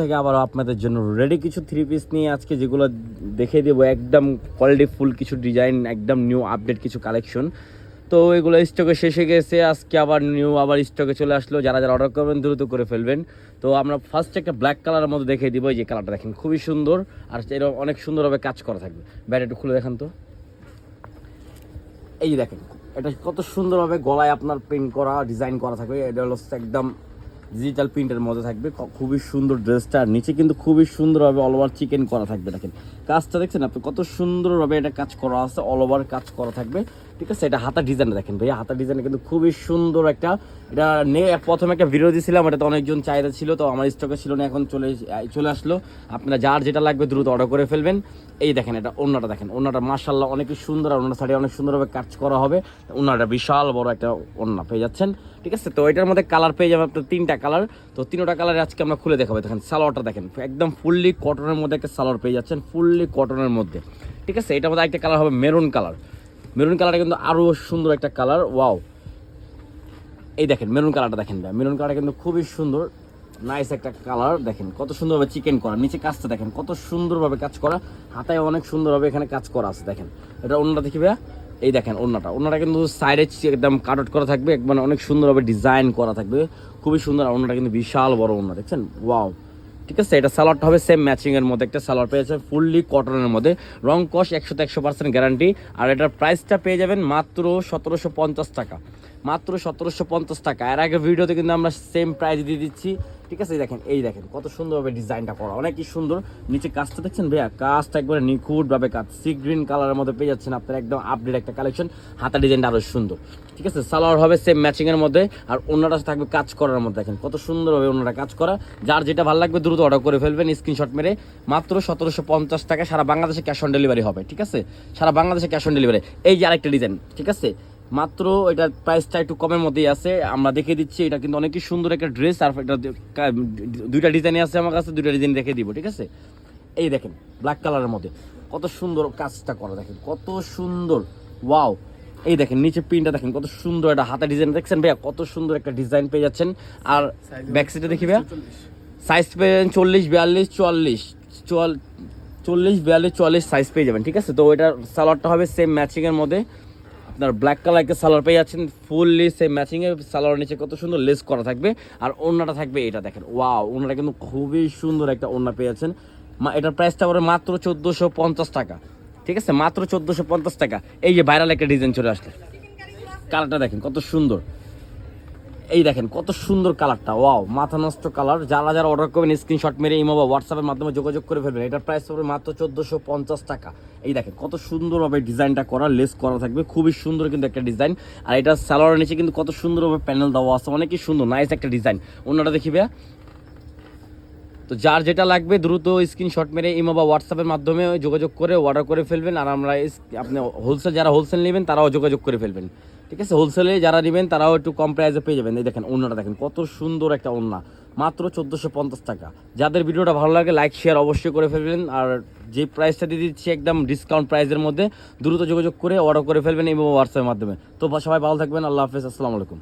থেকে আবার আপনাদের জন্য রেডি কিছু থ্রি পিস নিয়ে আজকে যেগুলো দেখে দেবো। একদম কোয়ালিটি ফুল কিছু ডিজাইন একদম নিউ আপডেট কিছু কালেকশন তো এগুলো স্টকে শেষে গেছে, আজকে আবার নিউ আবার স্টকে চলে আসলো। যারা যারা অর্ডার করবেন, দ্রুত করে ফেলবেন। তো আমরা ফার্স্ট একটা ব্ল্যাক কালারের মধ্যে দেখে দিব যে কালারটা দেখেন, খুবই সুন্দর। আর এরকম অনেক সুন্দরভাবে কাজ করা থাকবে। ব্যাট একটু খুলে দেখান তো। এই দেখেন, এটা কত সুন্দরভাবে গলায় আপনার প্রিন্ট করা ডিজাইন করা থাকবে। এটা হলো একদম ডিজিটাল প্রিন্টের মধ্যে থাকবে। খুবই সুন্দর ড্রেসটা। আর নিচে কিন্তু খুবই সুন্দরভাবে অল ওভার চিকেন করা থাকবে, দেখেন। কাজটা দেখছেন আপনি? কত সুন্দরভাবে এটা কাজ করা আছে অল ওভার কাজ করা থাকবে। ঠিক আছে? এটা হাতা ডিজাইন দেখেন ভাই হাতা ডিজাইন কিন্তু খুবই সুন্দর একটা, এটা নিয়ে প্রথমে একটা ভিডিও দিয়েছিলাম এটা তো অনেকজন চাহিদা ছিল, তো আমার স্টকে ছিল না, এখন চলে চলে আসলো। আপনারা যার যেটা লাগবে দ্রুত অর্ডার করে ফেলবেন। এই দেখেন এটা অন্যটা দেখেন অন্যটা মার্শাল্লাহ অনেক সুন্দর, আর অন্য সাইডে অনেক সুন্দরভাবে কাজ করা হবে। অন্যটা বিশাল বড় একটা অন্য পেয়ে যাচ্ছেন। ঠিক আছে? তো এটার মধ্যে কালার পেয়ে যাবেন আপনার তিনটা কালার তো তিনটা কালার আজকে আমরা খুলে দেখাবো। দেখেন, সালোয়ারটা দেখেন, একদম ফুললি কটনের মধ্যে একটা সালোয়ার পেয়ে যাচ্ছেন ফুললি কটনের মধ্যে। ঠিক আছে? এটার মধ্যে একটা কালার হবে মেরুন কালার মেরুন কালারটা কিন্তু আরও সুন্দর একটা কালার ওয়াও এই দেখেন মেরুন কালারটা দেখেন ভাই মেরুন কালারটা কিন্তু খুবই সুন্দর নাইস একটা কালার দেখেন কত সুন্দরভাবে চিকেন করা, নিচে কাজটা দেখেন, কত সুন্দরভাবে কাজ করা, হাতায় অনেক সুন্দরভাবে এখানে কাজ করা আছে, দেখেন। এটা অন্যটা দেখি ভাইয়া, এই দেখেন অন্যটা অন্যটা কিন্তু সাইডে একদম কাট আউট করা থাকবে, একদম অনেক সুন্দরভাবে ডিজাইন করা থাকবে, খুবই সুন্দর অন্যটা কিন্তু বিশাল বড় অন্য দেখছেন? ওয়াও ঠিক আছে, এটা সালোয়ারটা হবে সেম ম্যাচিংয়ের মধ্যে। একটা সালোয়ার পেয়ে যাবেন ফুললি কটনের মধ্যে। রং কস একশো একশো পার্সেন্ট গ্যারান্টি আর এটার প্রাইসটা পেয়ে যাবেন মাত্র সতেরোশো পঞ্চাশ টাকা। মাত্র সতেরোশো পঞ্চাশ টাকা। এর আগে ভিডিওতে কিন্তু আমরা সেম প্রাইস দিয়ে দিচ্ছি। ঠিক আছে দেখেন, এই দেখেন, কত সুন্দরভাবে ডিজাইনটা করা, অনেকই সুন্দর। নিচে কাজটা দেখছেন ভাইয়া? কাজটা একবারে নিখুঁতভাবে কাজ। সি গ্রিন কালারের মধ্যে পেয়ে যাচ্ছেন আপনার একদম আপডেট একটা কালেকশন হাতা ডিজাইনটা আরও সুন্দর। ঠিক আছে, সালোয়ার হবে সেম ম্যাচিংয়ের মধ্যে। আর অন্যটা থাকবে কাজ করার মধ্যে, দেখেন, কত সুন্দরভাবে অন্যটা কাজ করা। যার যেটা ভালো লাগবে দ্রুত অর্ডার করে ফেলবেন স্ক্রিনশট মেরে। মাত্র সতেরোশো পঞ্চাশ টাকা সারা বাংলাদেশে ক্যাশ অন ডেলিভারি হবে, ঠিক আছে? সারা বাংলাদেশে ক্যাশ অন ডেলিভারি এই যে আরেকটা ডিজাইন ঠিক আছে? মাত্র এটার প্রাইসটা একটু কমের মধ্যেই আছে। আমরা দেখে দিচ্ছি এটা কিন্তু অনেকই সুন্দর একটা ড্রেস আর এটা দুইটা ডিজাইনই আছে আমার কাছে দুইটা ডিজাইন দেখে দিব ঠিক আছে? এই দেখেন ব্ল্যাক কালারের মধ্যে। কত সুন্দর কাজটা করা দেখেন কত সুন্দর। ওয়াও এই দেখেন নিচে প্রিন্টটা দেখেন কত সুন্দর একটা হাতে ডিজাইন দেখছেন ভাইয়া কত সুন্দর একটা ডিজাইন পেয়ে যাচ্ছেন। আর ব্যাক সাইডে দেখি ভাইয়া। সাইজ পেয়ে যাবেন চল্লিশ বিয়াল্লিশ চুয়াল্লিশ। চুয়াল চল্লিশ বিয়াল্লিশ চুয়াল্লিশ সাইজ পেয়ে যাবেন ঠিক আছে? তো এটার সালোয়ারটা হবে সেম ম্যাচিংয়ের মধ্যে। আপনার ব্ল্যাক কালারকে সালোয়ার পেয়ে যাচ্ছেন ফুললি সেই ম্যাচিংয়ে সালোয়ার নিচে কত সুন্দর লেস করা থাকবে। আর ওনাটা থাকবে এটা দেখেন ওয়াও ওনাটা কিন্তু খুবই সুন্দর একটা ওনা পেয়ে যাচ্ছেন। এটার প্রাইসটা পড়ে মাত্র চোদ্দোশো পঞ্চাশ টাকা। ঠিক আছে? মাত্র চোদ্দোশো পঞ্চাশ টাকা। এই যে ভাইরাল একটা ডিজাইন চলে আসলে। কালারটা দেখেন কত সুন্দর। এই দেখেন, কত সুন্দর কালারটা। ওয়াও, মাথা নষ্ট কালার। যারা যারা অর্ডার করবেন স্ক্রিনশট মেরে ইমো বা হোয়াটসঅ্যাপের মাধ্যমে যোগাযোগ করে ফেলবেন। এটার প্রাইস পড়বে মাত্র চোদ্দোশো পঞ্চাশ টাকা। এই দেখেন, কত সুন্দরভাবে ডিজাইনটা করা লেস করা থাকবে। খুবই সুন্দর কিন্তু একটা ডিজাইন। আর এটা সালোয়ারের নিচে কিন্তু কত সুন্দরভাবে প্যানেল দেওয়া আছে। অনেকই সুন্দর নাইস একটা ডিজাইন। অন্যটা দেখিবে তো যার যেটা লাগবে, দ্রুত স্ক্রিনশট মেরে ইমো বা হোয়াটসঅ্যাপের মাধ্যমে যোগাযোগ করে অর্ডার করে ফেলবেন। আর আমরা আপনি হোলসেল যারা হোলসেল নেবেন, তারাও যোগাযোগ করে ফেলবেন। ঠিক আছে হোলসেলে যারা নেবেন তারাও একটু কম প্রাইসে পেয়ে যাবেন। এই দেখেন ওনাটা দেখেন, কত সুন্দর একটা ওনা মাত্র চোদ্দোশো পঞ্চাশ টাকা। যাদের ভিডিওটা ভালো লাগে লাইক শেয়ার অবশ্যই করে ফেলবেন। আর যে প্রাইসটা দিয়ে দিচ্ছি একদম ডিসকাউন্ট প্রাইসের মধ্যে, দ্রুত যোগাযোগ করে অর্ডার করে ফেলবেন এবং হোয়াটসঅ্যাপের মাধ্যমে। তো সবাই ভালো থাকবেন, আল্লাহ হাফেজ, আসসালামু আলাইকুম।